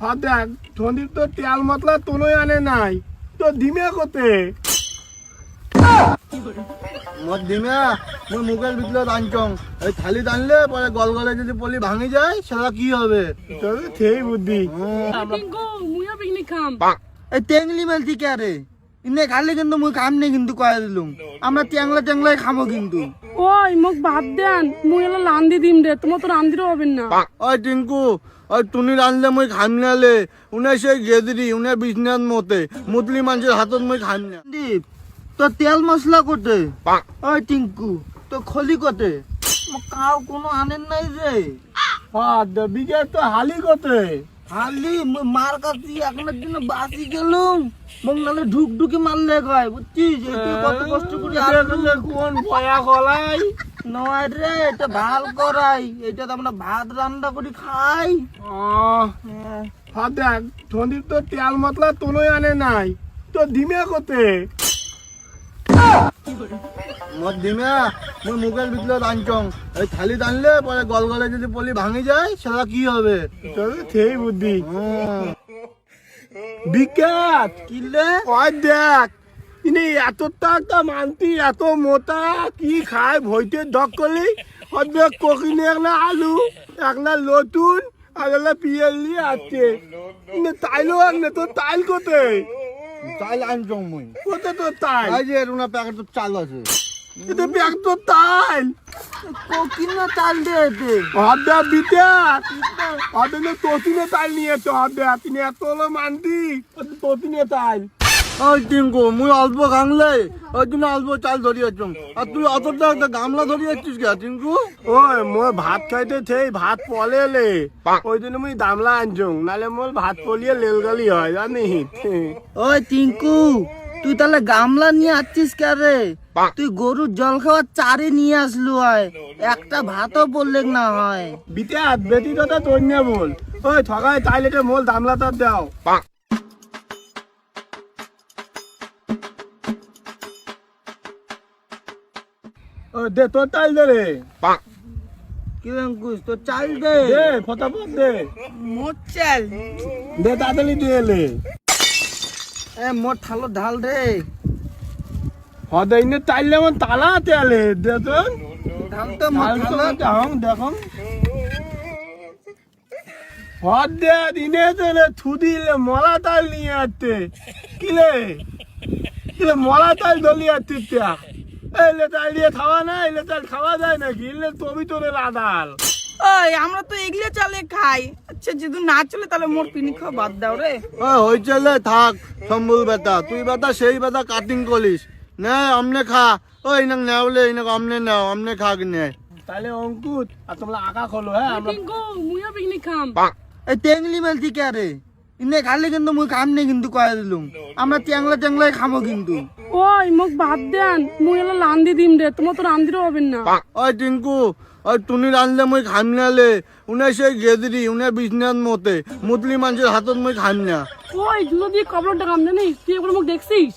হ্যাঁ দেখ সন্দীপ তো তেল মতলা তোলোই আনে নাই। তো দিমে কোতে? মদ দিমে মুই মুখের ভিতরে টানছং এই থালি টানলে পরে গলগলে যদি পলি ভাঙি যায় সেটা কি হবে? তোর সেই বুদ্ধি। পিকনিক খাম। এই টেংলি মেলছি কে রে? ইনে খালি কিন্তু মুই খাম নি কিন্তু কয়ে দিলুম আমরা টেংলা টেংলাই খামো কিন্তু। ওই মোক ভাত দেন। মুই এলা লান্দি দিম দে তোমার তো রান্দিরও হবেন না। ওই টিঙ্কু ওই টুনি রানলে মুই খাম নালে উনে সেই গেদরি উনে বিছনাথ মতে। মুতলি মানুষের হাতত মুই খাম না। দীপ তো তেল মশলা কোটে ওই টিঙ্কু তো খলি কোটে কাউ কোনো আনেন নাই রে হ্যাঁ বিকে তো হালি কোতে। হালি মার কাছি এখনের জন্য বাসি গেলুম। নালে ঢুক ঢুকে মারলে কয় বুঝছিস? কত কষ্ট করে কোন পয়া কলাই নয় রে এটা ভালো করাই। এটা তো আমরা ভাত রান্না করে খাই। হ্যাঁ দেখ সন্দীপ তো তেল মতলা তোলোই আনে নাই। তো দিমে কোতে মদ দিমে মুই মুখের ভিতরে টানছং এই থালি টানলে পরে গলগলে যদি পলি ভাঙি যায় সেটা কি হবে? তোর সেই বুদ্ধি। বিকাত কিলে ওই দেখ ইনি এত টাকা মানতি এত মোটা কি খায় ভইতে দক করলি? হবে ককিনে একলা আলু একলা লতুন আর একলা পিয়ালি আছে। ইনে তাইলো আর না তো তাইল কোথায়? চাল আনছং মুই। কোথায় তো তাইল? এই যে রুনা প্যাকেট চাল আছে। এটা ব্যাগ তো তাইল কিনা চাল দে এতে হবে বিদ্যাত হবে না তোতিনে তাইল নিয়েছে হবে তিনি এত হলো মানতি তোতিনে তাইল ওই টিঙ্কু মুই অল্প গাংলে ওই জন্য অল্প চাল ধরিয়েছং আর তুই অতটা একটা গামলা ধরিয়েছিস কে টিঙ্কু ওই মোর ভাত খাইতে থেই ভাত পলে লে। ওই জন্য মুই দামলা আনছুং নালে মোর ভাত পলিয়ে লেল লেলগালি হয় জানি ওই টিঙ্কু তুই তাহলে গামলা নিয়ে আসছিস কে রে? তুই গরুর জল খাওয়ার চারে নিয়ে আসলু হয়। একটা ভাতও বললে না হয়। বিতে বেটি কথা তোর নিয়ে বল। ওই তাইলে তো মোল দামলা তার দাও ও দে তোর তাইল দে রে। কি কুস তো চাল দে। দে ফটাফট দে। মোট চাল। দে তাড়াতাড়ি দিয়ে এলে এ মোট থালো ঢাল রে। হদে ইনে তাইলে মন তালা তেলে দে তো তো মোট তাল তো থালো দেখো দেখো হদ দে দিনে তেলে থুদিলে মলা তাল নিয়ে আসতে। কিলে কিলে মলা তাল দলি আসতে তিয়া এলে তাল দিয়ে খাওয়া না এলে তাল খাওয়া যায় নাকি? এলে তবি তোরে লাদাল ওই আমরা তো এগুলো চালে খাই। আচ্ছা যদি না চলে তাহলে মোর পিনি খাওয়া বাদ দাও রে। ও হই চলে থাক সম্বুল বেটা তুই বেটা সেই বেটা কাটিং করিস। নে আমনে খা। ও ইনাক নেওলে ইনাক আমনে নাও আমনে খা কিনে। তাহলে অঙ্কুত আর তোমরা আঁকা খোলো হ্যাঁ আমরা মুইও পিকনিক খাম। এই টেংলি মেলছি কে রে ইনে খালি কিন্তু মুই খাম নি কিন্তু কয়ে দিলুম। আমরা টেংলা টেংলাই খামো কিন্তু। ওই মোক ভাত দেন মুই এলা লান্দি দিম দে তোমার তো রান্দিরও হবেন না। ওই টিঙ্কু ওই টুনি রানলে মুই খাম নালে উনে সেই গেদরি উনে বিছনাথ মতে। মুতলি মানুষের হাতত মুই খাম না। ওই জুতো দিয়ে কবলটা কাম জানিস তুই একবার মোক দেখছিস?